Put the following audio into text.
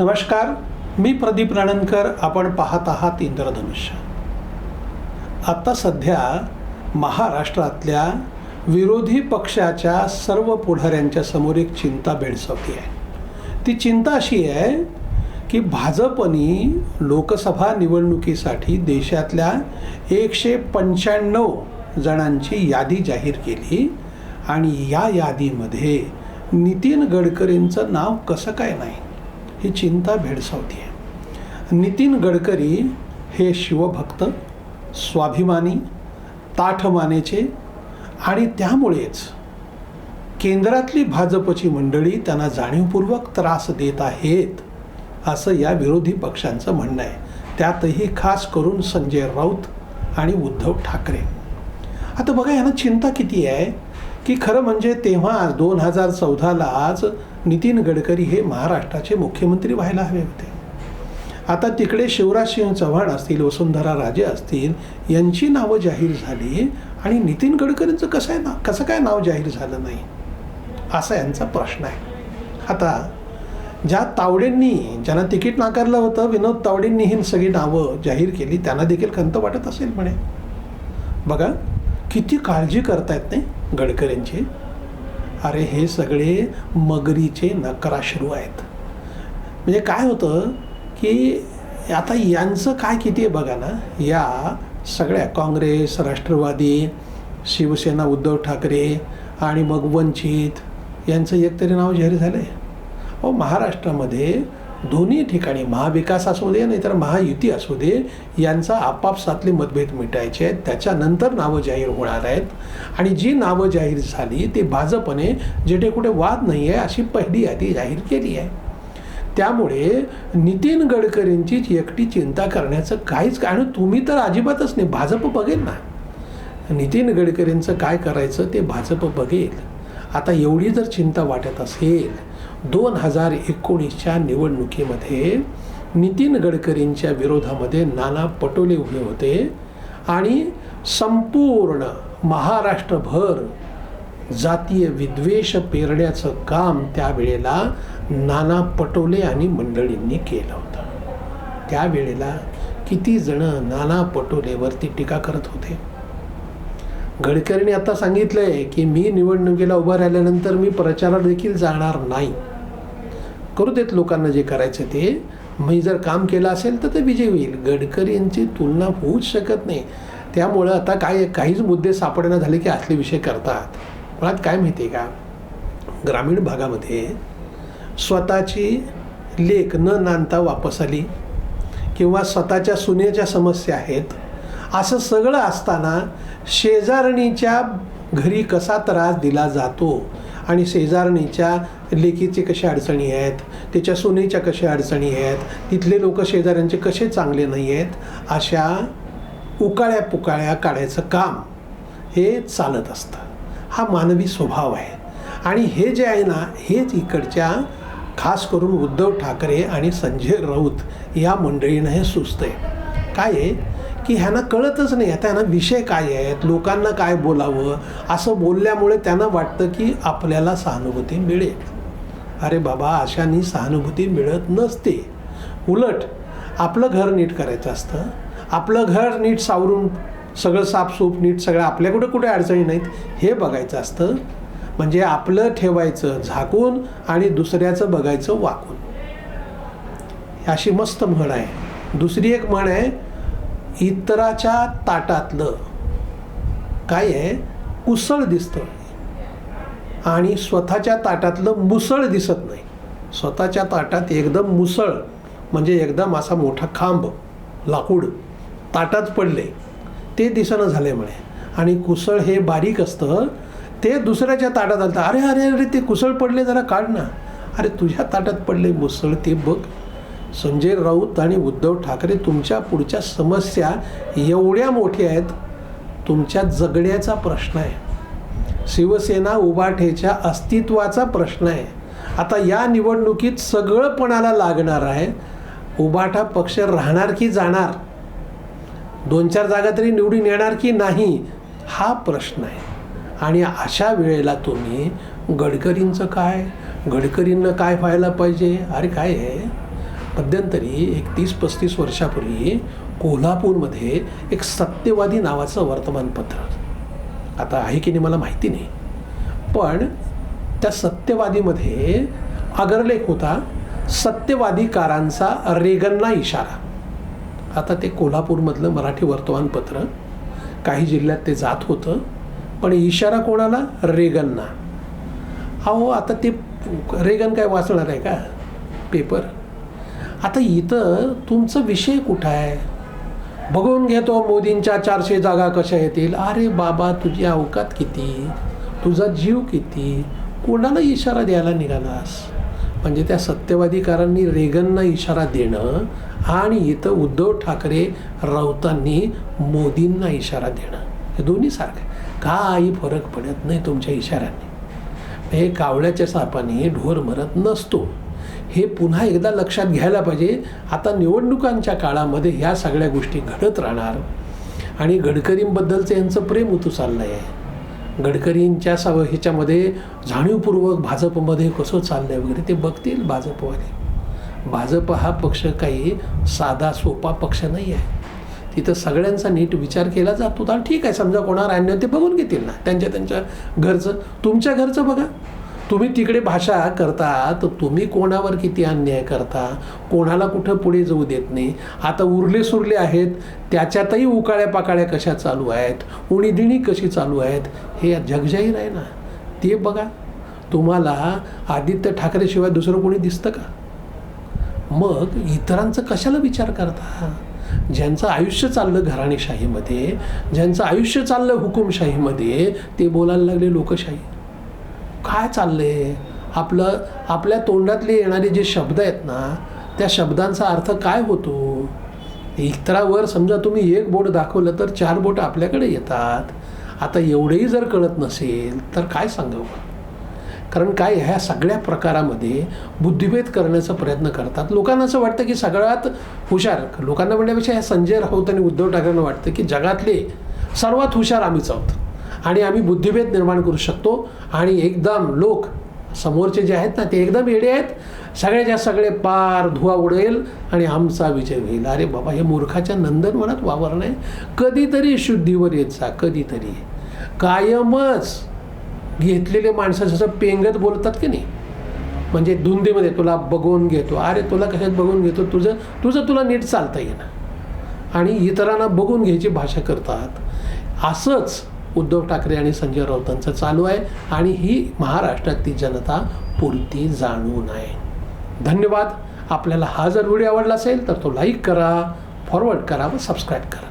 नमस्कार मी प्रदीप राणनकर आपण पाहत आहात इंद्रधनुष्य. आत्ता सध्या महाराष्ट्रातल्या विरोधी पक्षाच्या सर्व पुढाऱ्यांच्या समोर एक चिंता भेडसावती आहे. ती चिंता अशी आहे की भाजपनी लोकसभा निवडणुकीसाठी देशातल्या एकशे पंच्याण्णव जणांची यादी जाहीर केली आणि या यादीमध्ये नितीन गडकरींचं नाव कसं काय नाही? ही चिंता भेडसावती आहे नितीन गडकरी हे शिवभक्त स्वाभिमानी ताठमानेचे आणि त्यामुळेच केंद्रातली भाजपची मंडळी त्यांना जाणीवपूर्वक त्रास देत आहेत असं या विरोधी पक्षांचं म्हणणं आहे. त्यातही खास करून संजय राऊत आणि उद्धव ठाकरे. आता बघा यांना चिंता किती आहे? की खरं म्हणजे तेव्हा दोन हजार चौदालाच नितीन गडकरी हे महाराष्ट्राचे मुख्यमंत्री व्हायला हवे होते. आता तिकडे शिवराजसिंह चव्हाण असतील वसुंधरा राजे असतील यांची नावं जाहीर झाली आणि नितीन गडकरींचं कसं आहे ना कसं काय नाव जाहीर झालं नाही? असा यांचा प्रश्न आहे. आता ज्या तावडेंनी ज्यांना तिकीट नाकारलं होतं विनोद तावडेंनी ही सगळी नावं जाहीर केली त्यांना देखील खंत वाटत असेल म्हणे. बघा किती काळजी करतायत नाही गडकरींची. अरे हे सगळे मगरीचे नकराश्रू आहेत. म्हणजे काय होतं की आता यांचं काय किती आहे बघा ना या सगळ्या काँग्रेस राष्ट्रवादी शिवसेना उद्धव ठाकरे आणि मग वंचित यांचं एकतरी नाव जाहीर झालं आहे अहो महाराष्ट्रामध्ये दोन्ही ठिकाणी महाविकास असू दे नाहीतर महायुती असू दे यांचा आपापसातले मतभेद मिटायचे आहेत. त्याच्यानंतर नावं जाहीर होणार आहेत. आणि जी नावं जाहीर झाली ती भाजपने जेथे कुठे वाद नाही आहे अशी पहिली यादी जाहीर केली आहे. त्यामुळे नितीन गडकरींची एकटी चिंता करण्याचं काहीच आणि तुम्ही तर अजिबातच नाही भाजप बघेल ना. नितीन गडकरींचं काय करायचं ते भाजप बघेल. आता एवढी जर चिंता वाटत असेल दोन हजार एकोणीसच्या निवडणुकीमध्ये नितीन गडकरींच्या विरोधामध्ये नाना पटोले उभे होते आणि संपूर्ण महाराष्ट्रभर जातीय विद्वेष पेरण्याचं काम त्यावेळेला नाना पटोले आणि मंडळींनी केलं होतं. त्यावेळेला किती जण नाना पटोलेवरती टीका करत होते? गडकरींनी आता सांगितलंय की मी निवडणुकीला उभं राहिल्यानंतर मी प्रचारात देखील जाणार नाही. करू देत लोकांना जे करायचं ते. मी जर काम केलं असेल तर ते विजय होईल. गडकरी यांची तुलना होऊच शकत नाही. त्यामुळं आता काय काहीच मुद्दे सापडणं झाले की असले विषय करतात. मुळात काय माहिती आहे का? ग्रामीण भागामध्ये स्वतःची लेख न नांदता वापस आली किंवा स्वतःच्या सुनेच्या समस्या आहेत. असं सगळं असताना शेजारणीच्या घरी कसा त्रास दिला जातो? आणि शेजारणीच्या लेकीचे कशा अडचणी आहेत? त्याच्या सुनेच्या कशा अडचणी आहेत? तिथले लोक शेजाऱ्यांचे कसे चांगले नाही आहेत? अशा उकाळ्या पुकाळ्या काढायचं काम हे चालत असतं. हा मानवी स्वभाव आहे. आणि हे जे आहे ना हेच इकडच्या खास करून उद्धव ठाकरे आणि संजय राऊत या मंडळीनं हे सुचतं आहे काय आहे की ह्यांना कळतच नाही. आता ह्यांना विषय काय आहेत? लोकांना काय बोलावं? असं बोलल्यामुळे त्यांना वाटतं की आपल्याला सहानुभूती मिळेल. अरे बाबा अशानी सहानुभूती मिळत नसते. उलट आपलं घर नीट करायचं असतं. आपलं घर नीट सावरून सगळं साफसूफ नीट सगळं आपल्या कुठे कुठे अडचणी नाहीत हे बघायचं असतं. म्हणजे आपलं ठेवायचं झाकून आणि दुसऱ्याचं बघायचं वाकून. अशी मस्त म्हण आहे. दुसरी एक म्हण आहे इतराच्या ताटातलं. काय आहे? कुसळ दिसतं. आणि स्वतःच्या ताटातलं मुसळ दिसत नाही. स्वतःच्या ताटात एकदम मुसळ म्हणजे एकदम असा मोठा खांब लाकूड ताटात पडले. ते दिसणं झाले म्हणे. आणि कुसळ हे बारीक असतं. ते दुसऱ्याच्या ताटात आलं अरे अरे अरे ते कुसळ पडले जरा काढ ना. अरे तुझ्या ताटात पडले मुसळ ते बघ. संजय राऊत आणि उद्धव ठाकरे तुमच्या पुढच्या समस्या एवढ्या मोठ्या आहेत तुमच्या जगण्याचा प्रश्न आहे. शिवसेना उभाठेच्या अस्तित्वाचा प्रश्न आहे. आता या निवडणुकीत सगळं पणाला लागणार आहे. उभाठा पक्ष राहणार की जाणार? दोन चार जागा तरी निवडून येणार की नाही हा प्रश्न आहे. आणि अशा वेळेला तुम्ही गडकरींचं काय? गडकरींना काय व्हायला पाहिजे? अरे काय आहे मध्यंतरी एक तीस पस्तीस वर्षापूर्वी कोल्हापूरमध्ये एक सत्यवादी नावाचं वर्तमानपत्र. आता आहे की नाही मला माहिती नाही. पण त्या सत्यवादीमध्ये अग्रलेख होता सत्यवादीकारांचा रेगन्ना इशारा. आता ते कोल्हापूरमधलं मराठी वर्तमानपत्र काही जिल्ह्यात ते जात होतं पण इशारा कोणाला? रेगनना. अहो आता ते रेगन काय वाचणार आहे का? पेपर? आता इथं तुमचं विषय कुठं आहे? बघून घेतो मोदींच्या चारशे जागा कशा येतील? अरे बाबा तुझी अवकात किती? तुझा जीव किती? कोणाला इशारा द्यायला निघालास? म्हणजे त्या सत्यवादीकारांनी रेगनना इशारा देणं आणि इथं उद्धव ठाकरे राऊतांनी मोदींना इशारा देणं. हे दोन्ही सारखं आहे. काही फरक पडत नाही तुमच्या इशाऱ्यांनी. हे कावळ्याच्या सापाने ढोर मरत नसतो. हे पुन्हा एकदा लक्षात घ्यायला पाहिजे. आता निवडणुकांच्या काळामध्ये ह्या सगळ्या गोष्टी घडत राहणार. आणि गडकरींबद्दलचं यांचं प्रेम उतू चाललं आहे गडकरींच्या सव ह्याच्यामध्ये जाणीवपूर्वक भाजपमध्ये कसं चाललं आहे वगैरे ते बघतील भाजपवाले. भाजप हा पक्ष काही साधा सोपा पक्ष नाही आहे. तिथं सगळ्यांचा नीट विचार केला जातो. तर ठीक आहे समजा कोणावर अन्याय ते बघून घेतील ना. त्यांच्या त्यांच्या घरचं तुमच्या घरचं बघा. तुम्ही तिकडे भाषा करता तर तुम्ही कोणावर किती अन्याय करता? कोणाला कुठं पुढे जाऊ देत नाही? आता उरले सुरले आहेत त्याच्यातही उकाळ्या पाकाळ्या कशा चालू आहेत? उणीदिणी कशी चालू आहेत? हे जगजाहीर आहे ना. ते बघा. तुम्हाला आदित्य ठाकरेशिवाय दुसरं कोणी दिसतं का? मग इतरांचं कशाला विचार करता? ज्यांचं आयुष्य चाललं घराणेशाहीमध्ये ज्यांचं आयुष्य चाललं हुकुमशाहीमध्ये ते बोलायला लागले लोकशाही. काय चाललंय? आपलं आपल्या तोंडातले येणारे जे शब्द आहेत ना त्या शब्दांचा अर्थ काय होतो? इतरावर समजा तुम्ही एक बोट दाखवलं तर चार बोट आपल्याकडे येतात. आता एवढंही जर कळत नसेल तर काय सांगावं? कारण काय ह्या सगळ्या प्रकारामध्ये बुद्धिभेद करण्याचा प्रयत्न करतात. लोकांना असं वाटतं की सगळ्यात हुशार लोकांना म्हणण्यापेक्षा ह्या संजय राऊत आणि उद्धव ठाकरेंना वाटतं की जगातले सर्वात हुशार आम्हीच आहोत. आणि आम्ही बुद्धिभेद निर्माण करू शकतो. आणि एकदम लोक समोरचे जे आहेत ना ते एकदम येडे आहेत. सगळ्याच्या सगळे पार धुवा उडेल आणि आमचा विजय होईल. अरे बाबा हे मूर्खाच्या नंदनवनात वावरणं आहे. कधीतरी शुद्धीवर येत जा कधीतरी. कायमच घेतलेले माणसं जसं पेंगत बोलतात की नाही? म्हणजे धुंदीमध्ये तुला बघून घेतो. अरे तुला कशात बघून घेतो? तुझं तुझं तुला नीट चालता येणं आणि इतरांना बघून घ्यायची भाषा करतात. असंच उद्धव ठाकरे आणि संजय राऊतांचं चालू आहे आणि ही महाराष्ट्रातली जनता पुरती जाणून आहे. धन्यवाद. आपल्याला हा जर व्हिडिओ आवडला असेल तर तो लाईक करा फॉरवर्ड करा व सबस्क्राईब करा.